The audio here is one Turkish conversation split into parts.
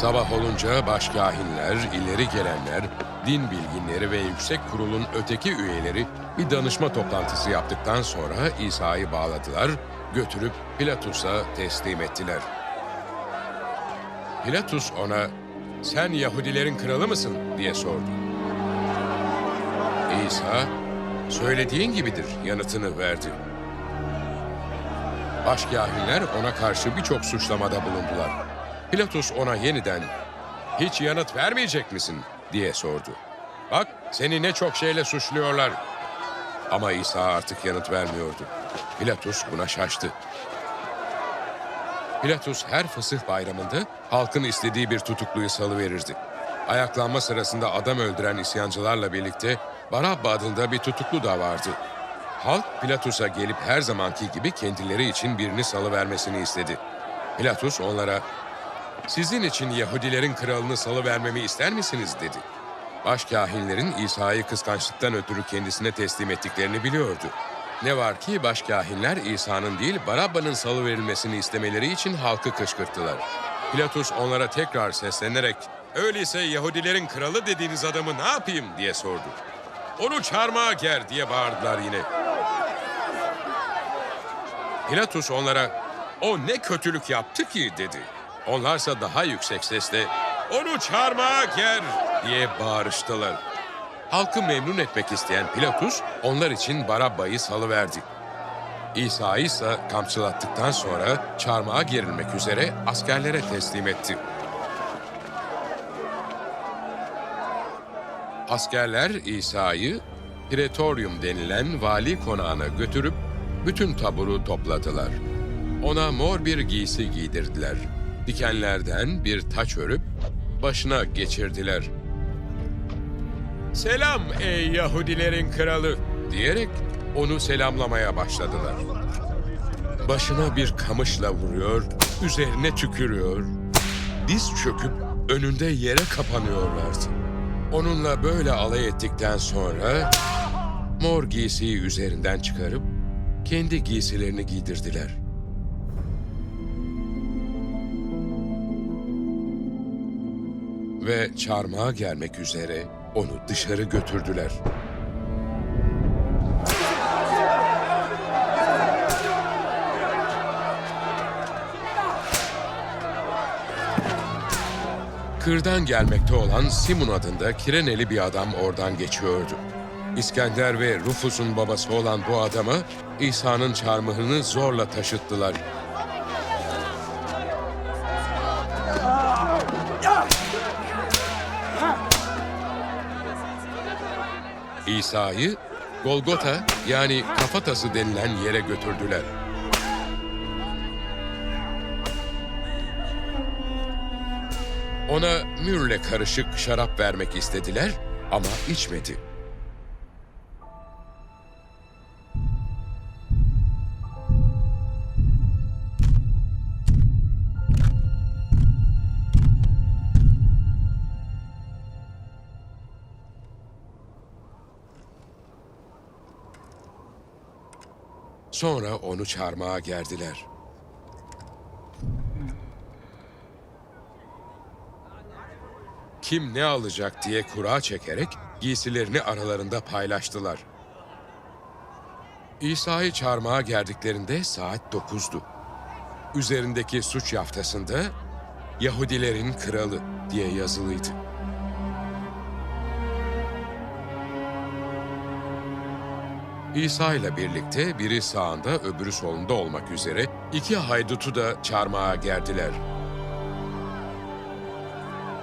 Sabah olunca başkahinler, ileri gelenler, din bilginleri ve yüksek kurulun öteki üyeleri bir danışma toplantısı yaptıktan sonra İsa'yı bağladılar, götürüp Pilatus'a teslim ettiler. Pilatus ona, sen Yahudilerin kralı mısın diye sordu. İsa, söylediğin gibidir yanıtını verdi. Başkahinler ona karşı birçok suçlamada bulundular. Pilatus ona yeniden hiç yanıt vermeyecek misin diye sordu. Bak seni ne çok şeyle suçluyorlar. Ama İsa artık yanıt vermiyordu. Pilatus buna şaştı. Pilatus her fısıh bayramında halkın istediği bir tutukluyu salıverirdi. Ayaklanma sırasında adam öldüren isyancılarla birlikte Barabba adında bir tutuklu da vardı. Halk Pilatus'a gelip her zamanki gibi kendileri için birini salıvermesini istedi. Pilatus onlara, sizin için Yahudilerin kralını salıvermemi ister misiniz dedi. Başkahinlerin İsa'yı kıskançlıktan ötürü kendisine teslim ettiklerini biliyordu. Ne var ki başkahinler İsa'nın değil Barabba'nın salıverilmesini istemeleri için halkı kışkırttılar. Pilatus onlara tekrar seslenerek öyleyse Yahudilerin kralı dediğiniz adamı ne yapayım diye sordu. Onu çarmıha ger diye bağırdılar yine. Pilatus onlara o ne kötülük yaptı ki dedi. Onlarsa daha yüksek sesle onu çarmıha ger diye bağırıştılar. Halkı memnun etmek isteyen Pilatus onlar için Barabba'yı salıverdi. İsa'yı ise kamçılattıktan sonra çarmıha gerilmek üzere askerlere teslim etti. Askerler İsa'yı Pretorium denilen vali konağına götürüp bütün taburu topladılar. Ona mor bir giysi giydirdiler. Dikenlerden bir taç örüp başına geçirdiler. Selam ey Yahudilerin kralı diyerek onu selamlamaya başladılar. Başına bir kamışla vuruyor, üzerine tükürüyor, diz çöküp önünde yere kapanıyorlardı. Onunla böyle alay ettikten sonra mor giysiyi üzerinden çıkarıp kendi giysilerini giydirdiler. Ve çarmıha gelmek üzere onu dışarı götürdüler. Kırdan gelmekte olan Simon adında Kireneli bir adam oradan geçiyordu. İskender ve Rufus'un babası olan bu adama İsa'nın çarmıhını zorla taşıttılar. İsa'yı Golgota yani kafatası denilen yere götürdüler. Ona mürle karışık şarap vermek istediler ama içmedi. Sonra onu çarmıha gerdiler. Kim ne alacak diye kura çekerek giysilerini aralarında paylaştılar. İsa'yı çarmıha gerdiklerinde saat dokuzdu. Üzerindeki suç yaftasında Yahudilerin kralı diye yazılıydı. İsa ile birlikte biri sağında öbürü solunda olmak üzere iki haydutu da çarmıha gerdiler.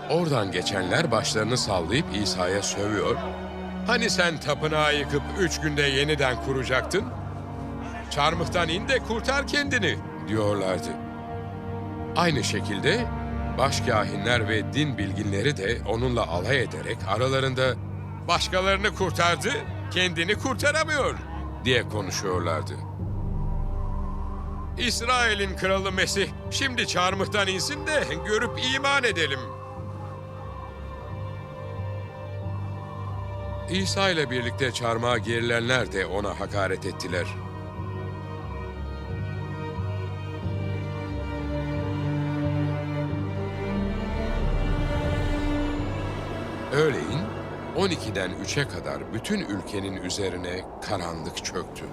Oradan geçenler başlarını sallayıp İsa'ya sövüyor. Hani sen tapınağı yıkıp üç günde yeniden kuracaktın? Çarmıhtan in de kurtar kendini diyorlardı. Aynı şekilde başkahinler ve din bilginleri de onunla alay ederek aralarında başkalarını kurtardı, kendini kurtaramıyor diye konuşuyorlardı. İsrail'in kralı Mesih şimdi çarmıhtan insin de görüp iman edelim. İsa ile birlikte çarmıha gerilenler de ona hakaret ettiler. Öğleyin 12'den 3'e kadar bütün ülkenin üzerine karanlık çöktü.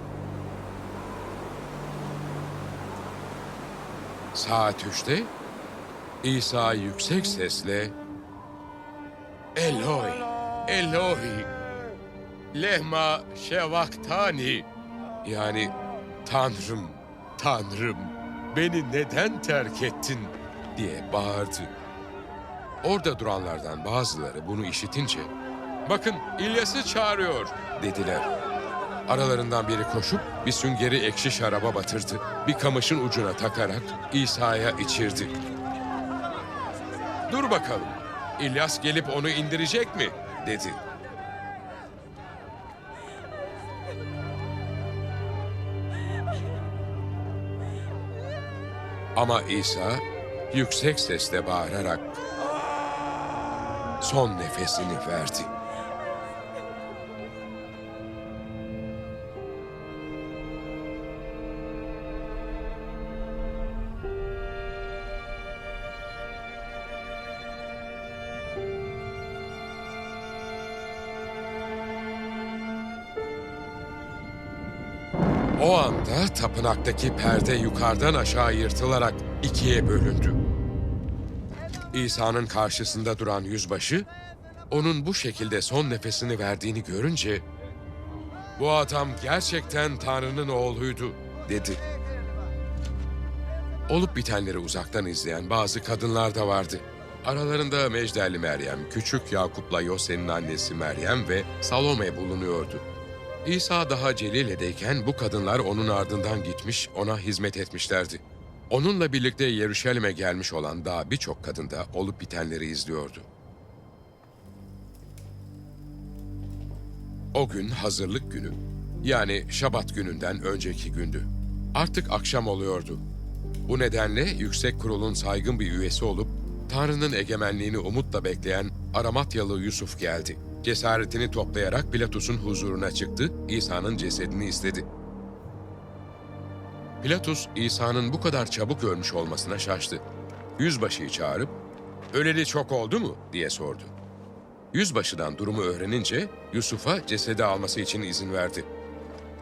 Saat 3'te İsa yüksek sesle Eloi, Eloi, lehma şevaktani yani Tanrım, Tanrım beni neden terk ettin diye bağırdı. Orada duranlardan bazıları bunu işitince bakın İlyas'ı çağırıyor dediler. Aralarından biri koşup bir süngeri ekşi şaraba batırdı. Bir kamışın ucuna takarak İsa'ya içirdi. Dur bakalım. İlyas gelip onu indirecek mi? dedi. Ama İsa yüksek sesle bağırarak son nefesini verdi. O anda tapınaktaki perde yukarıdan aşağı yırtılarak ikiye bölündü. İsa'nın karşısında duran yüzbaşı, onun bu şekilde son nefesini verdiğini görünce, ''Bu adam gerçekten Tanrı'nın oğluydu.'' dedi. Olup bitenleri uzaktan izleyen bazı kadınlar da vardı. Aralarında Mecdelli Meryem, küçük Yakup'la Yose'nin annesi Meryem ve Salome bulunuyordu. İsa daha Celile'deyken bu kadınlar onun ardından gitmiş, ona hizmet etmişlerdi. Onunla birlikte Yeruşalim'e gelmiş olan daha birçok kadın da olup bitenleri izliyordu. O gün hazırlık günü, yani Şabat gününden önceki gündü. Artık akşam oluyordu. Bu nedenle yüksek kurulun saygın bir üyesi olup Tanrı'nın egemenliğini umutla bekleyen Aramatyalı Yusuf geldi. Cesaretini toplayarak Pilatus'un huzuruna çıktı, İsa'nın cesedini istedi. Pilatus, İsa'nın bu kadar çabuk ölmüş olmasına şaştı. Yüzbaşıyı çağırıp, ''Öleli çok oldu mu?'' diye sordu. Yüzbaşıdan durumu öğrenince Yusuf'a cesedi alması için izin verdi.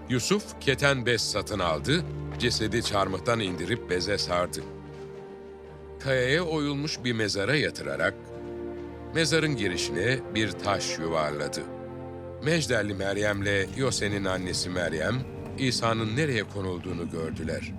Yusuf keten bez satın aldı, cesedi çarmıhtan indirip beze sardı. Kayaya oyulmuş bir mezara yatırarak mezarın girişine bir taş yuvarladı. Mecdelli Meryem'le Yose'nin annesi Meryem, İsa'nın nereye konulduğunu gördüler.